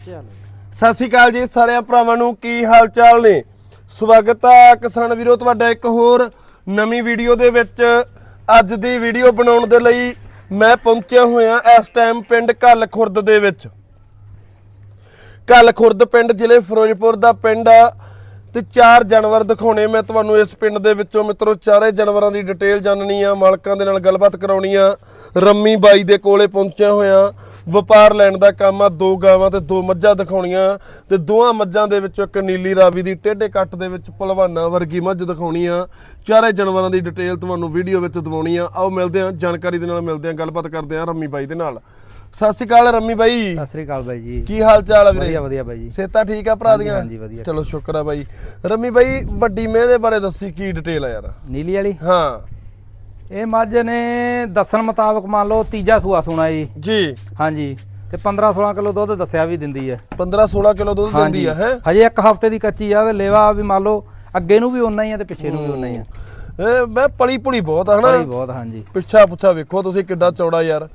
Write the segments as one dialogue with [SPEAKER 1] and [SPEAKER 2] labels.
[SPEAKER 1] ਸਤਿ ਸ਼੍ਰੀ ਅਕਾਲ ਜੀ ਸਾਰਿਆਂ ਭਰਾਵਾਂ ਨੂੰ, ਕੀ ਹਾਲ ਚਾਲ ਨੇ? ਸਵਾਗਤ ਆ ਕਿਸਾਨ ਵੀਰੋ, ਤੁਹਾਡਾ ਇੱਕ ਹੋਰ ਨਵੀਂ ਵੀਡੀਓ ਦੇ ਵਿੱਚ। ਅੱਜ ਦੀ ਵੀਡੀਓ ਬਣਾਉਣ ਦੇ ਲਈ ਮੈਂ ਪਹੁੰਚਿਆ ਹੋਇਆ ਇਸ ਟਾਈਮ ਪਿੰਡ ਕੱਲ ਖੁਰਦ ਦੇ ਵਿੱਚ। ਕੱਲ ਖੁਰਦ ਪਿੰਡ ਜ਼ਿਲ੍ਹੇ ਫਿਰੋਜ਼ਪੁਰ ਦਾ ਪਿੰਡ ਆ ਤੇ ਚਾਰ ਜਾਨਵਰ ਦਿਖਾਉਣੇ ਮੈਂ ਤੁਹਾਨੂੰ ਇਸ ਪਿੰਡ ਦੇ ਵਿੱਚੋਂ। ਮਿੱਤਰੋ, ਚਾਰੇ ਜਾਨਵਰਾਂ ਦੀ ਡਿਟੇਲ ਜਾਣਨੀ ਆ, ਮਾਲਕਾਂ ਦੇ ਨਾਲ ਗੱਲਬਾਤ ਕਰਾਉਣੀ ਆ। ਰੰਮੀ ਬਾਈ ਦੇ ਕੋਲੇ ਪਹੁੰਚਿਆ ਹੋਇਆ। ਵਪਾਰ ਲੈਣ ਦਾ ਕੰਮ ਆ ਦੋ ਗਾਵਾਂ ਤੇ ਦੋ ਮੱਝਾਂ ਦਿਖਾਉਣੀਆਂ ਤੇ ਦੋਹਾਂ ਮੱਝਾਂ ਦੇ ਵਿੱਚੋਂ ਇੱਕ ਨੀਲੀ ਰਾਵੀ ਦੀ ਟੇਢੇ ਕੱਟ ਦੇ ਵਿੱਚ ਪਹਿਲਵਾਨਾਂ ਵਰਗੀ ਮੱਝ ਦਿਖਾਉਣੀ ਆ। ਚਾਰੇ ਜਾਨਵਰਾਂ ਦੀ ਡਿਟੇਲ ਤੁਹਾਨੂੰ ਵੀਡੀਓ ਵਿੱਚ ਦਿਵਾਉਣੀ ਆ। ਆਓ ਮਿਲਦੇ ਆ ਜਾਣਕਾਰੀ ਦੇ ਨਾਲ ਮਿਲਦੇ ਆ ਗੱਲਬਾਤ ਕਰਦੇ ਆ ਰੰਮੀ ਬਾਈ ਦੇ ਨਾਲ। ਸਤਿ ਸ਼੍ਰੀ ਅਕਾਲ ਰੰਮੀ ਬਾਈ।
[SPEAKER 2] ਸਤਿ ਸ੍ਰੀ ਅਕਾਲ ਬਾਈ ਜੀ।
[SPEAKER 1] ਕੀ ਹਾਲ ਚਾਲ ਆ ਵੀਰੇ?
[SPEAKER 2] ਵਧੀਆ ਵਧੀਆ ਬਾਈ ਜੀ।
[SPEAKER 1] ਸੇਤਾ ਠੀਕ ਆ ਭਰਾ ਦੀਆਂ?
[SPEAKER 2] ਹਾਂਜੀ, ਵਧੀਆ।
[SPEAKER 1] ਚਲੋ ਸ਼ੁਕਰ ਆ ਬਾਈ। ਰੰਮੀ ਬਾਈ ਵੱਡੀ ਮੇਹ ਦੇ ਬਾਰੇ ਦੱਸੀ ਕੀ ਡਿਟੇਲ ਆ ਯਾਰ?
[SPEAKER 2] ਨੀਲੀ ਵਾਲੀ?
[SPEAKER 1] ਹਾਂ।
[SPEAKER 2] ਇਹ ਮੱਝ ਨੇ ਦੱਸਣ ਮੁਤਾਬਕ ਮੰਨ ਲਓ ਤੀਜਾ ਸੂਆ ਸੁਣਾ ਜੀ।
[SPEAKER 1] ਜੀ।
[SPEAKER 2] ਹਾਂਜੀ। ਤੇ 15 16 ਕਿਲੋ ਦੁੱਧ ਦੱਸਿਆ ਵੀ ਦਿੰਦੀ ਹੈ।
[SPEAKER 1] 15 16 ਕਿਲੋ ਦੁੱਧ ਦਿੰਦੀ ਆ ਹੈ
[SPEAKER 2] ਹਜੇ ਇੱਕ ਹਫ਼ਤੇ ਦੀ ਕੱਚੀ ਆ ਤੇ ਲੇਵਾ ਵੀ ਮੰਨ ਲਓ ਅੱਗੇ ਨੂੰ ਵੀ ਉਨਾ ਹੀ ਆ ਤੇ ਪਿੱਛੇ ਨੂੰ ਵੀ ਉਨਾ ਹੀ ਆ।
[SPEAKER 1] ਇਹ ਮੈਂ ਪਲੀ ਪੁਲੀ ਬਹੁਤ ਆ ਹਨਾ?
[SPEAKER 2] ਬਹੁਤ ਹਾਂਜੀ।
[SPEAKER 1] ਪਿੱਛਾ ਪੁੱਛਾ ਵੇਖੋ ਤੁਸੀਂ ਕਿੱਡਾ ਚੌੜਾ ਯਾਰ।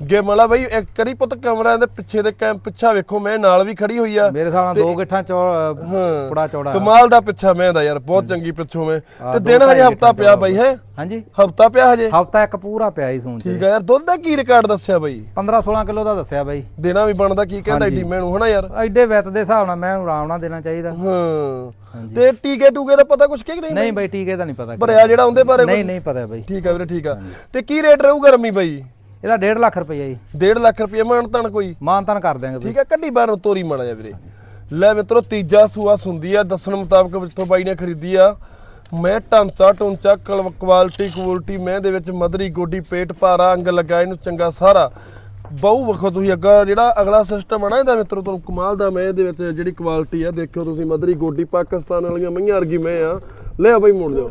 [SPEAKER 1] ਗੇ ਮਲਾ ਬਾਈ ਇੱਕ ਕਰੀ ਪੁੱਤ ਕਮਰਿਆਂ ਦੇ ਪਿੱਛੇ ਦੇ ਕੈਮ ਪਿੱਛਾ ਵੇਖੋ ਮੈਂ ਨਾਲ ਵੀ ਖੜੀ ਹੋਈ ਆ।
[SPEAKER 2] ਮੇਰੇ ਹਿਸਾਬ ਨਾਲ ਦੋ ਗਿੱਠਾਂ ਚੌ
[SPEAKER 1] ਹਾਂ
[SPEAKER 2] ਬੜਾ ਚੌੜਾ
[SPEAKER 1] ਕਮਾਲ ਦਾ ਪਿੱਛਾ ਮੈਂ ਦਾ ਯਾਰ ਬਹੁਤ ਚੰਗੀ ਪਿੱਛੋਂ ਮੈਂ। ਤੇ ਦਿਨ ਹਜੇ ਹਫਤਾ ਪਿਆ ਬਾਈ ਹੈ?
[SPEAKER 2] ਹਾਂਜੀ।
[SPEAKER 1] ਹਫਤਾ ਪਿਆ ਹਜੇ?
[SPEAKER 2] ਹਫਤਾ ਇੱਕ ਪੂਰਾ ਪਿਆ ਹੀ ਸੂਣ ਚ
[SPEAKER 1] ਠੀਕ ਆ ਯਾਰ ਦੁੱਧ ਦਾ ਕੀ ਰਿਕਾਰਡ ਦੱਸਿਆ ਬਾਈ?
[SPEAKER 2] 15 16 ਕਿਲੋ ਦਾ ਦੱਸਿਆ ਬਾਈ।
[SPEAKER 1] ਦੇਣਾ ਵੀ ਬਣਦਾ ਕੀ ਕਹਿੰਦਾ ਏਡੀ ਮੈਨੂੰ ਹਨਾ ਯਾਰ?
[SPEAKER 2] ਐਡੇ ਵੈਤ ਦੇ ਹਿਸਾਬ ਨਾਲ ਮੈਂ ਆਰਾਮ ਨਾਲ ਦੇਣਾ ਚਾਹੀਦਾ।
[SPEAKER 1] ਹਾਂ। ਤੇ ਟੀਕੇ ਟੂਕੇ ਦਾ ਪਤਾ ਕੁਛ ਕਿ ਨਹੀਂ
[SPEAKER 2] ਨਹੀਂ ਬਾਈ? ਟੀਕੇ ਦਾ ਨਹੀਂ ਪਤਾ
[SPEAKER 1] ਭਰਿਆ ਜਿਹੜਾ ਉਹਦੇ ਬਾਰੇ
[SPEAKER 2] ਨਹੀਂ ਨਹੀਂ ਪਤਾ ਬਾਈ।
[SPEAKER 1] ਠੀਕ ਆ ਵੀਰੇ ਠੀਕ ਆ। ਤੇ ਕੀ ਰੇਟ ਰਹੂਗਾ ਰਮੀ ਬਾਈ?
[SPEAKER 2] ਇਹਦਾ 1.5 ਲੱਖ ਰੁਪਈਆ ਜੀ।
[SPEAKER 1] 1.5 ਲੱਖ ਰੁਪਏ ਮਾਨਤਨ ਕੋਈ?
[SPEAKER 2] ਮਾਨਤਾਨ ਕਰ ਦਿਆਂਗੇ
[SPEAKER 1] ਠੀਕ ਆ ਕੱਢੀ ਬਾਹਰ ਤੋਰੀ ਮਾੜਾ ਜਾ ਵੀਰੇ। ਲੈ ਮਿੱਤਰੋ ਤੀਜਾ ਸੂਆ ਸੁੰਦੀ ਆ ਦੱਸਣ ਮੁਤਾਬਕ ਜਿੱਥੋਂ ਬਾਈ ਨੇ ਖਰੀਦੀ ਆ। ਮੈਂ ਟੁੰਚਾ ਕਲ- ਕੁਆਲਿਟੀ ਕੁਆਲਿਟੀ ਮੈਂ ਦੇ ਵਿੱਚ ਮਦਰੀ ਗੋਡੀ ਪੇਟ ਭਾਰਾ ਅੰਗ ਲੱਗਾ ਇਹਨੂੰ ਚੰਗਾ ਸਾਰਾ। ਬਹੁ ਵਖੋ ਤੁਸੀਂ ਅੱਗਾ ਜਿਹੜਾ ਅਗਲਾ ਸਿਸਟਮ ਆ ਨਾ ਇਹਦਾ ਮਿੱਤਰੋ ਤੁਹਾਨੂੰ ਕਮਾਲ ਦਾ ਮੈਂ ਇਹਦੇ ਵਿੱਚ ਜਿਹੜੀ ਕੁਆਲਿਟੀ ਆ ਦੇਖਿਓ ਤੁਸੀਂ ਮਦਰੀ ਗੋਡੀ ਪਾਕਿਸਤਾਨ ਵਾਲੀਆਂ ਮਈਆਂ ਵਰਗੀ ਮੈਂ ਆ। ਲੈ ਆ ਬਾਈ ਮੁੜ ਜਾਓ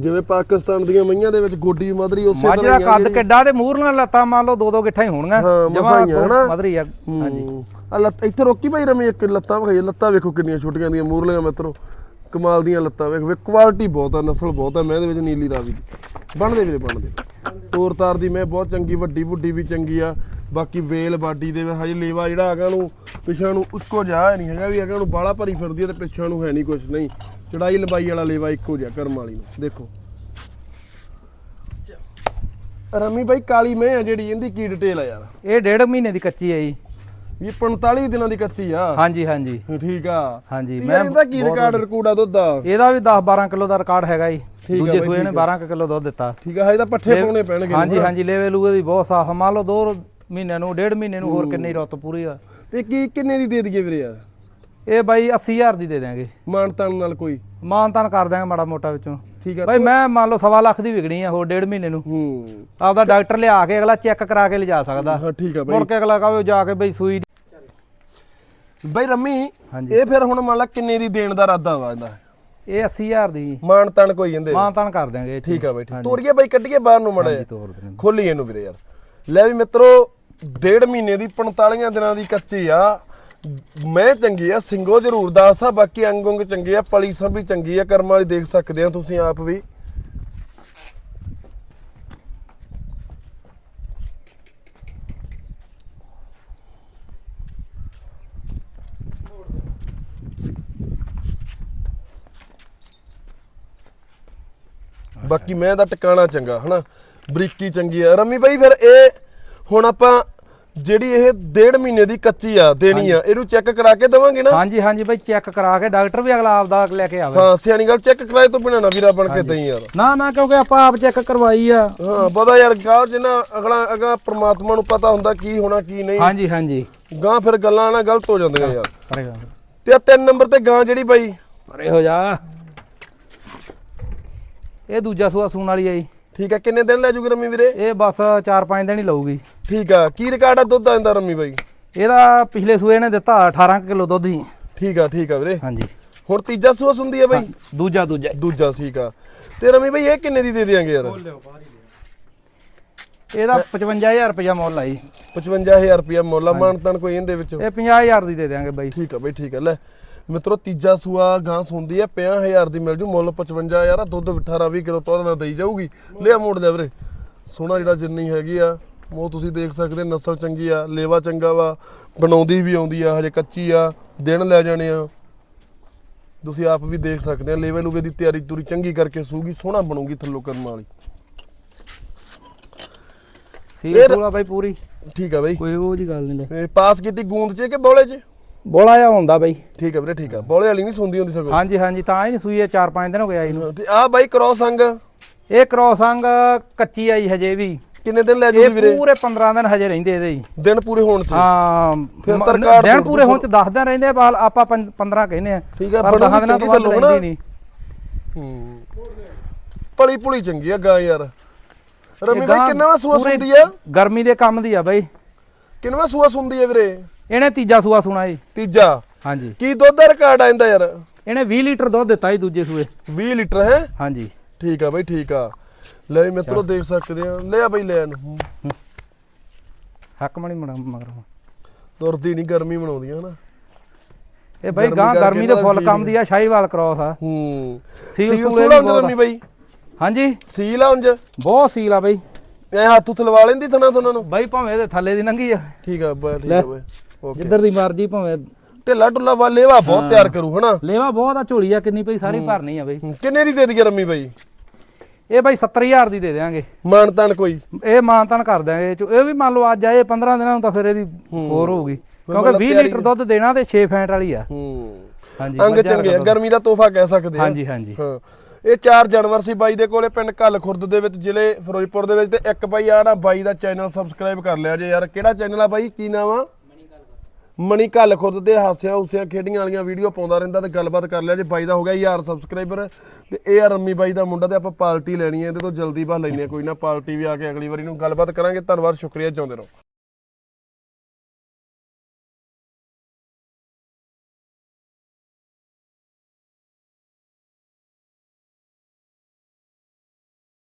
[SPEAKER 1] ਜਿਵੇਂ ਪਾਕਿਸਤਾਨ ਦੀਆਂ ਮਈਆਂ ਦੇ ਵਿੱਚ ਗੋਡੀ ਮਦਰੀ ਉਸੇ
[SPEAKER 2] ਮੱਝ
[SPEAKER 1] ਤਰ੍ਹਾਂ
[SPEAKER 2] ਦਾ ਕੱਦ ਕਿੱਡਾ ਤੇ ਮੂਹਰ ਨਾਲ ਲੱਤਾਂ ਮੰਨ ਲਓ ਦੋ ਦੋ ਗਿੱਠਾਂ ਹੀ ਹੋਣਗੀਆਂ।
[SPEAKER 1] ਹਾਂ, ਮਸਾਂ ਹੀ ਆ, ਹਨਾ?
[SPEAKER 2] ਮਧਰੀ ਆ। ਹਾਂਜੀ।
[SPEAKER 1] ਆ ਲੱਤ ਇੱਥੇ ਰੋਕੀ ਭਾਈ ਰਮੀ ਇੱਕ ਲੱਤਾਂ ਵਿਖਾਈ ਲੱਤਾਂ ਵੇਖੋ ਕਿੰਨੀਆਂ ਛੋਟੀਆਂ ਦੀਆਂ ਮੂਰਲੀਆਂ ਮਿੱਤਰੋ। ਕਮਾਲ ਦੀਆਂ ਲੱਤਾਂ ਵੇਖ। ਵੇ ਕੁਆਲਿਟੀ ਬਹੁਤ ਆ ਨਸਲ ਬਹੁਤ ਆ। ਮੈਂ ਇਹਦੇ ਵਿੱਚ ਨੀਲੀ ਰਾਵੀ ਦੀ। ਬਣਦੇ ਵੀਰੇ ਬਣਦੇ। ਤੋਰ ਤਾਰ ਦੀ ਮੈਂ ਬਹੁਤ ਚੰਗੀ ਵੱਡੀ ਵੱਡੀ ਵੀ ਚੰਗੀ ਆ। ਬਾਕੀ ਵੇਲ ਬਾਡੀ ਦੇ ਵਿੱਚ ਹਜੇ ਲੇਵਾ ਜਿਹੜਾ ਹੈਗਾ ਨੂੰ ਪਿਛਾਂ ਨੂੰ ਉੱਕੋ ਜਾ ਨਹੀਂ ਹੈਗਾ ਵੀ ਹੈਗਾ ਨੂੰ ਬਾਲਾ ਭਰੀ ਫਿਰਦੀ ਆ ਤੇ ਪਿਛਾਂ ਨੂੰ ਹੈ ਨਹੀਂ ਕੁਛ ਨਹੀਂ। ਚੜਾਈ ਲੰਬਾਈ ਵਾਲਾ ਲੇਵਾ ਇੱਕੋ ਜਿਹਾ ਕਰਮ ਵਾਲੀ ਨੂੰ। ਦੇਖੋ। ਰਮੀ ਬਾਈ ਕਾਲੀ ਮੈਂ ਆ ਜਿਹੜੀ ਇਹਦੀ ਕੀ ਡਿਟੇਲ ਆ ਯਾਰ।
[SPEAKER 2] ਇਹ ਡੇਢ ਮਹੀਨੇ ਦੀ ਕੱਚੀ ਹੈ ਜੀ।
[SPEAKER 1] ਇਹ 45 ਦਿਨਾਂ ਦੀ ਕੱਚੀ ਆ।
[SPEAKER 2] ਹਾਂਜੀ ਹਾਂਜੀ।
[SPEAKER 1] ਠੀਕ ਆ।
[SPEAKER 2] ਹਾਂਜੀ
[SPEAKER 1] ਮੈਂ ਇਹਦਾ ਕੀ ਰਿਕਾਰਡ ਰਿਕੂਡਾ ਦੁੱਧ ਦਾ?
[SPEAKER 2] ਇਹਦਾ ਵੀ 10 12 ਕਿਲੋ ਦਾ ਰਿਕਾਰਡ ਹੈਗਾ ਜੀ। ਦੂਜੇ ਸੂਏ ਨੇ 12 ਕਿਲੋ ਦੁੱਧ ਦਿੱਤਾ।
[SPEAKER 1] ਠੀਕ ਆ ਹਜੇ ਤਾਂ ਪੱਠੇ ਪਾਉਣੇ ਪੈਣਗੇ
[SPEAKER 2] ਹਾਂਜੀ ਹਾਂਜੀ ਲੇਵੇ ਲੂਵੇ ਦੀ ਬਹੁਤ ਸਾਫ਼। ਮੰਨ ਲਓ ਦੋ ਮਹੀਨਿਆਂ ਨੂੰ ਡੇਢ ਮਹੀਨੇ ਨੂੰ ਹੋਰ ਕਿੰਨੀ ਰੁੱਤ ਪੂਰੀ ਆ।
[SPEAKER 1] ਤੇ ਕੀ ਕਿੰਨੇ ਦੀ ਦੇ ਦਈਏ ਵੀਰੇ ਯਾਰ?
[SPEAKER 2] ਇਹ ਬਾਈ 80000 ਦੀ ਦੇ ਦਿਆਂਗੇ।
[SPEAKER 1] ਮਾਨਤਾਨ ਨਾਲ ਕੋਈ?
[SPEAKER 2] ਮਾਨ ਤਾਨ ਕਰ ਦਿਆਂਗੇ ਮਾੜਾ ਮੋਟਾ ਵਿੱਚੋਂ।
[SPEAKER 1] ਠੀਕ ਆ।
[SPEAKER 2] ਬਾਈ ਮੈਂ ਮੰਨ ਲਓ ਸਵਾ ਲੱਖ ਦੀ ਵਿਕਣੀ ਆ ਹੋਰ ਡੇਢ ਮਹੀਨੇ ਨੂੰ।
[SPEAKER 1] ਹੂੰ।
[SPEAKER 2] ਆਪਦਾ ਡਾਕਟਰ ਲਿਆ ਕੇ ਅਗਲਾ ਚੈੱਕ ਕਰਾ ਕੇ ਲਿਜਾ ਸਕਦਾ।
[SPEAKER 1] ਹਾਂ ਠੀਕ
[SPEAKER 2] ਮੁੜ
[SPEAKER 1] ਬਾਈ।
[SPEAKER 2] ਕੇ ਅਗਲਾ ਕਹੇ ਜਾ ਕੇ ਬਈ ਸੂਈ
[SPEAKER 1] ਬਾਈ ਰੰਮੀ। ਇਹ ਫਿਰ ਹੁਣ ਮੰਨ ਲਾ ਕਿੰਨੇ ਦੀ ਦੇਣ ਦਾ ਇਰਾਦਾ ਵਾ ਇਹਦਾ?
[SPEAKER 2] ਇਹ 80000 ਦੀ।
[SPEAKER 1] ਮਾਨਤਾਨ ਕੋਈ ਜਾਂਦੇ
[SPEAKER 2] ਮਾਨ ਤਾਨ ਕਰ ਦਿਆਂਗੇ।
[SPEAKER 1] ਠੀਕ ਆ ਬਾਈ ਠੀਕ। ਤੋਰੀਏ ਬਾਈ ਕੱਢੀਏ ਬਾਹਰ ਨੂੰ ਮੜਾ
[SPEAKER 2] ਹਾਂਜੀ ਤੋਰ ਦਿਆਂਗੇ।
[SPEAKER 1] ਖੋਲੀ ਇਹਨੂੰ ਵੀਰੇ ਯਾਰ। ਲੈ ਵੀ ਮਿੱਤਰੋ ਡੇਢ ਮਹੀਨੇ ਦੀ 45 ਦਿਨਾਂ ਦੀ ਕੱਚੀ ਆ। ਮੈਂ ਚੰਗੀ ਆ, ਸਿੰਘੋ ਜ਼ਰੂਰ ਦੱਸ ਆ, ਬਾਕੀ ਅੰਗ ਅੰਗ ਚੰਗੇ ਆ, ਪਲੀ ਸਭ ਵੀ ਚੰਗੀ ਆ, ਕਰਮ ਵਾਲੀ ਦੇਖ ਸਕਦੇ ਆ ਤੁਸੀਂ ਆਪ ਵੀ। ਬਾਕੀ ਮੈਂ ਦਾ ਟਿਕਾਣਾ ਚੰਗਾ, ਹਨਾ? ਬਰੀਕੀ ਚੰਗੀ ਆ। ਰਮੀ ਬਾਈ, ਫਿਰ ਇਹ ਹੁਣ ਆਪਾਂ ਜਿਹੜੀ ਇਹ ਡੇਢ ਮਹੀਨੇ ਦੀ ਕੱਚੀ ਆ ਦੇਣੀ ਆ ਇਹਨੂੰ ਚੈੱਕ ਕਰਾ ਕੇ ਦਵਾਂਗੇ ਨਾ?
[SPEAKER 2] ਹਾਂਜੀ ਹਾਂਜੀ ਬਾਈ ਚੈੱਕ ਕਰਾ ਕੇ ਡਾਕਟਰ ਵੀ ਅਗਲਾ ਆਪਦਾ ਲੈ ਕੇ ਆਵੇ।
[SPEAKER 1] ਹਾਂ ਸਿਆਣੀ ਗੱਲ ਚੈੱਕ ਕਰਾਏ ਤੋਂ ਬਿਨਾਂ ਨਾ ਵੀਰਾ ਬਣ ਕੇ ਦਈ ਯਾਰ।
[SPEAKER 2] ਨਾ ਨਾ ਕਿਉਂਕਿ ਆਪਾਂ ਆਪ ਚੈੱਕ ਕਰਵਾਈ ਆ।
[SPEAKER 1] ਹਾਂ ਪਤਾ ਯਾਰ ਗਾਹ ਜਿੰਨਾ ਅਗਲਾ ਅਗਾ ਪ੍ਰਮਾਤਮਾ ਨੂੰ ਪਤਾ ਹੁੰਦਾ ਕੀ ਹੋਣਾ ਕੀ ਨਹੀਂ।
[SPEAKER 2] ਹਾਂਜੀ ਹਾਂਜੀ।
[SPEAKER 1] ਗਾਂ ਫਿਰ ਗੱਲਾਂ ਨਾ ਗਲਤ ਹੋ ਜਾਂਦੀਆਂ ਯਾਰ। ਤੇ ਆ ਤਿੰਨ ਨੰਬਰ ਤੇ ਗਾਂ ਜਿਹੜੀ ਬਾਈ।
[SPEAKER 2] ਪਰੇ ਹੋ ਜਾ। ਇਹ ਦੂਜਾ ਸੂਆ ਸੂਣ ਵਾਲੀ ਆ ਜੀ।
[SPEAKER 1] ਠੀਕ ਆ ਕਿੰਨੇ ਦਿਨ ਲੈ ਜੂਗੀ ਰਮੀ ਵੀਰੇ?
[SPEAKER 2] ਇਹ ਬਸ 4-5 ਦਿਨ ਹੀ ਲਊਗੀ।
[SPEAKER 1] ਠੀਕ ਆ ਕੀ ਰਿਕਾਰਡ ਆ ਦੁੱਧ ਦਾ ਇਹਦਾ ਰਮੀ ਬਾਈ?
[SPEAKER 2] ਇਹਦਾ ਪਿਛਲੇ ਸੂਏ ਨੇ ਦਿੱਤਾ 18 ਕਿਲੋ ਦੁੱਧ ਹੀ।
[SPEAKER 1] ਠੀਕ ਆ ਠੀਕ ਆ ਵੀਰੇ।
[SPEAKER 2] ਹਾਂਜੀ।
[SPEAKER 1] ਹੁਣ ਤੀਜਾ ਸੂਸ ਹੁੰਦੀ ਆ ਬਾਈ?
[SPEAKER 2] ਦੂਜਾ ਦੂਜਾ।
[SPEAKER 1] ਦੂਜਾ ਠੀਕ ਆ। ਤੇ ਰਮੀ ਬਾਈ ਇਹ ਕਿੰਨੇ ਦੀ ਦੇ ਦਿਆਂਗੇ ਯਾਰ?
[SPEAKER 2] ਇਹਦਾ 55000 ਰੁਪਇਆ ਮੁੱਲ ਆ ਜੀ।
[SPEAKER 1] 55000 ਰੁਪਇਆ ਮੁੱਲ ਆ ਮਾਨਤਨ ਕੋਈ ਇਹਦੇ ਵਿੱਚ।
[SPEAKER 2] ਇਹ 50000 ਦੀ ਦੇ ਦਿਆਂਗੇ ਬਾਈ।
[SPEAKER 1] ਠੀਕ ਆ ਬਾਈ ਠੀਕ ਆ। ਲੈ ਮਿੱਤਰੋ ਤੀਜਾ ਸੂਆ ਗਾਂ ਸੁੰਦੀ ਆ 50000 ਦੀ ਮਿਲ ਜੂ ਮੁੱਲ 55000 ਆ ਦੁੱਧ 18 20 ਕਿਲੋ ਤੋਂ ਨਾਲ ਦੇਈ ਜਾਊਗੀ। ਲਿਆ ਮੋੜ ਦੇ ਵੀਰੇ। ਸੋਨਾ ਜਿਹੜਾ ਜਿੰਨੀ ਹੈਗੀ ਆ ਉਹ ਤੁਸੀਂ ਦੇਖ ਸਕਦੇ ਨਸਲ ਚੰਗੀ ਆ ਲੇਵਾ ਚੰਗਾ ਵਾ ਬਣਾਉਂਦੀ ਵੀ ਆਉਂਦੀ ਆ ਹਜੇ ਕੱਚੀ ਆ ਦਿਨ ਲੈ ਜਾਣੇ ਆ। ਤੁਸੀਂ ਆਪ ਵੀ ਦੇਖ ਸਕਦੇ ਆ ਲੇਵੇ ਲੂਵੇ ਦੀ ਤਿਆਰੀ ਤੁਰੀ ਚੰਗੀ ਕਰਕੇ ਸੂਗੀ ਸੋਹਣਾ ਬਣੂਗੀ ਥੱਲੋਂ ਕਰਮ ਵਾਲੀ। ਇਹ-
[SPEAKER 2] ਸੂਲਾ ਬਾਈ ਪੂਰੀ?
[SPEAKER 1] ਠੀਕ ਆ ਬਈ।
[SPEAKER 2] ਕੋਈ ਉਹ ਜੀ ਗੱਲ ਨਹੀਂ ਲੈ।
[SPEAKER 1] ਪਾਸ ਕੀਤੀ ਗੂੰਦ ਚ ਕਿ ਬੋਲੇ ਚ?
[SPEAKER 2] ਬੋਲਾ ਜਾ ਹੁੰਦਾ ਬਾਈ।
[SPEAKER 1] ਠੀਕ ਆ ਵੀਰੇ ਠੀਕ ਆ ਬੋਲੇ ਵਾਲੀ ਨਹੀਂ ਸੁਣਦੀ ਹੁੰਦੀ ਸਗੋਂ।
[SPEAKER 2] ਹਾਂਜੀ ਹਾਂਜੀ ਤਾਂ ਹੀ ਨੀ ਸੂਈ ਇਹ 4-5 ਦਿਨ ਹੋ ਗਿਆ ਇਹਨੂੰ
[SPEAKER 1] ਤੇ ਆ ਬਾਈ ਕ੍ਰੋਸ ਅੰਗ।
[SPEAKER 2] ਇਹ ਕ੍ਰੋਸ ਅੰਗ ਕੱਚੀ ਆਈ ਹਜੇ ਵੀ।
[SPEAKER 1] ਕਿੰਨੇ ਦਿਨ ਲੈ ਜੂਗੀ ਵੀਰੇ?
[SPEAKER 2] ਪੂਰੇ 15 ਦਿਨ ਹਜੇ ਰਹਿੰਦੇ ਇਹਦੇ ਹੀ।
[SPEAKER 1] ਦਿਨ ਪੂਰੇ ਹੋਣ ਤੇ।
[SPEAKER 2] ਹਾਂ
[SPEAKER 1] ਫਿਰ
[SPEAKER 2] ਮ-
[SPEAKER 1] ਤਾਂ ਰਿਕਾਰਡ
[SPEAKER 2] ਦਿਨ ਪੂਰੇ ਹੋਣ ਚ 10 ਦਿਨ ਰਹਿੰਦੇ ਆ ਬਾਲ ਆਪਾਂ 15 ਕਹਿੰਦੇ ਆ।
[SPEAKER 1] ਠੀਕ ਆ,
[SPEAKER 2] ਪਰ
[SPEAKER 1] ਬਣੂਗੀ
[SPEAKER 2] 10 ਦਿਨਾਂ ਤੋਂ ਵੱਧ। ਰਹਿੰਦੀ ਨਹੀਂ।
[SPEAKER 1] ਹੂੰ। ਭਲੀ ਭੁਲੀ ਚੰਗੀ ਆ ਗਾਂ ਯਾਰ। ਰਮੀ ਬਾਈ ਕਿੰਨਾ ਸੂਆ ਸੁੰਦੀ ਆ?
[SPEAKER 2] ਗਰਮੀ ਦੇ ਕੰਮ ਦੀ ਆ ਬਾਈ।
[SPEAKER 1] ਕਿੰਨਾ ਸੂਆ ਸੁੰਦੀ ਆ ਵੀਰੇ?
[SPEAKER 2] ਇਹਨੇ ਤੀਜਾ ਸੂਆ ਸੁਣਾ ਜੀ।
[SPEAKER 1] ਤੀਜਾ?
[SPEAKER 2] ਹਾਂਜੀ।
[SPEAKER 1] ਕੀ ਦੁੱਧ ਦਾ ਰਿਕਾਰਡ ਆਂਦਾ ਯਾਰ?
[SPEAKER 2] ਇਹਨੇ 20 ਲੀਟਰ ਦੁੱਧ ਦਿੱਤਾ ਜੀ ਦੂਜੇ ਸੂਏ।
[SPEAKER 1] 20 ਲੀਟਰ ਹੈ?
[SPEAKER 2] ਹਾਂਜੀ।
[SPEAKER 1] ਠੀਕ ਆ ਬਾਈ ਠੀਕ ਆ। ਲੈ ਵੀ ਮਿੱਤਰੋ ਦੇਖ ਸਕਦੇ ਆ। ਲੈ ਆ ਬਾਈ ਲੈ ਨੂੰ
[SPEAKER 2] ਹੱਕ ਮਣੀ ਮਗਰ।
[SPEAKER 1] ਤੁਰਦੀ ਨਹੀਂ ਗਰਮੀ ਬਣਾਉਂਦੀ ਹਨਾ?
[SPEAKER 2] ਇਹ ਬਾਈ
[SPEAKER 1] ਗਰਮੀ
[SPEAKER 2] ਗਾਂ ਗਰਮੀ ਦੇ ਫੁੱਲ ਕੰਮ ਦੀ ਆ ਸ਼ਾਹੀਵਾਲ ਕ੍ਰੋਸ ਆ।
[SPEAKER 1] ਹੂੰ।
[SPEAKER 2] ਸੀਲ
[SPEAKER 1] ਸੀਲ
[SPEAKER 2] ਵੀ ਬਹੁਤ ਆ।
[SPEAKER 1] ਰਮੀ ਬਾਈ?
[SPEAKER 2] ਹਾਂਜੀ।
[SPEAKER 1] ਸੀਲ ਆ ਉਂਝ?
[SPEAKER 2] ਬਹੁਤ ਸੀਲ ਆ ਬਾਈ।
[SPEAKER 1] ਐ ਹੱਥ ਉੱਥੇ ਲਵਾ ਲੈਂਦੀ ਥਣਾ ਥਣਾ ਨੂੰ?
[SPEAKER 2] ਬਾਈ ਭਾਵੇਂ ਇਹਦੇ ਥੱਲੇ ਦੀ ਲੰਗੀ ਆ।
[SPEAKER 1] ਠੀਕ ਆ ਬਾ ਠੀਕ। ਆ ਬਾਈ ਓਕੇ।
[SPEAKER 2] ਜਿੱਧਰ ਦੀ ਮਰਜ਼ੀ ਭਾਵੇਂ।
[SPEAKER 1] ਢਿੱਲਾ ਢੁੱਲਾ ਵਾ ਲੇਵਾ ਬਹੁਤ ਤਿਆਰ ਕਰੂ ਹਨਾ?
[SPEAKER 2] ਲੇਵਾ ਬਹੁਤ ਆ ਝੋਲੀ ਆ ਕਿੰਨੀ ਪਈ ਸਾਰੀ ਭਰਨੀ ਆ ਬਾਈ।
[SPEAKER 1] ਹੂੰ, ਕਿੰਨੇ ਦੀ ਦੇ ਦਈਏ ਰਮੀ ਬਾਈ?
[SPEAKER 2] ਇਹ ਬਾਈ 70000 ਦੀ ਦੇ ਦੇਾਂਗੇ
[SPEAKER 1] ਮਾਨ ਤਾਨ ਕੋਈ?
[SPEAKER 2] ਇਹ ਮਾਨਤਾਨ ਕਰ ਦਿਆਂਗੇ ਇਹ 'ਚੋਂ। ਇਹ ਵੀ ਮੰਨ ਲਓ ਅੱਜ ਆਏ 15 ਦਿਨਾਂ ਨੂੰ ਤਾਂ ਫਿਰ ਇਹਦੀ ਹੋਰ ਹੋਊਗੀ। ਕਿਉਂਕਿ
[SPEAKER 1] ਮਤਲਬ
[SPEAKER 2] 20
[SPEAKER 1] ਤਿਆਰੀ-
[SPEAKER 2] ਲੀਟਰ ਦੁੱਧ ਦੇਣਾ ਤੇ 6 ਫੈਂਟ ਵਾਲੀ ਆ।
[SPEAKER 1] ਹੂੰ।
[SPEAKER 2] ਹਾਂਜੀ
[SPEAKER 1] ਅੰਗ ਚੰਗੇ ਗਰਮੀ ਦਾ ਤੋਹਫਾ ਕਹਿ ਸਕਦੇ ਆ।
[SPEAKER 2] ਹਾਂਜੀ ਹਾਂਜੀ।
[SPEAKER 1] ਹਾਂ। ਇਹ ਚਾਰ ਜਾਨਵਰ ਸੀ ਬਾਈ ਦੇ ਕੋਲੇ, ਪਿੰਡ ਕੱਲ ਖੁਰਦ ਦੇ ਵਿੱਚ, ਜ਼ਿਲ੍ਹੇ ਫਿਰੋਜ਼ਪੁਰ ਦੇ ਵਿੱਚ ਤੇ ਇੱਕ ਬਾਈ ਆ ਨਾ ਬਾਈ ਦਾ ਚੈਨਲ ਸਬਸਕ੍ਰਾਈਬ ਕਰ ਲਿਆ ਜੇ ਯਾਰ। ਕਿਹੜਾ ਚੈਨਲ ਆ ਬਾਈ? ਕੀ ਨਾਮ ਆ? ਮਣੀ ਕੱਲ ਖੁਰਦ। ਦੇ ਹਾਸਿਆਂ ਹੁਸਿਆਂ ਖੇਡੀਆਂ ਵਾਲੀਆਂ ਵੀਡੀਓ ਪਾਉਂਦਾ ਰਹਿੰਦਾ ਤੇ ਗੱਲਬਾਤ ਕਰ ਲਿਆ ਜੇ। ਬਾਈ ਦਾ ਹੋ ਗਿਆ ਯਾਰ ਸਬਸਕ੍ਰਾਈਬਰ ਤੇ ਇਹ ਆ ਰੰਮੀ ਬਾਈ ਦਾ ਮੁੰਡਾ ਤੇ ਆਪਾਂ ਪਾਰਟੀ ਲੈਣੀ ਹੈ ਇਹਦੇ ਤੋਂ ਜਲਦੀ ਬਾਹ ਲੈਣੀ ਹੈ ਕੋਈ ਨਾ ਪਾਰਟੀ ਵੀ ਆ ਕੇ ਅਗਲੀ ਵਾਰੀ ਨੂੰ ਗੱਲਬਾਤ ਕਰਾਂਗੇ। ਧੰਨਵਾਦ, ਸ਼ੁਕਰੀਆ ਚਾਹੁੰਦੇ ਰਹੋ।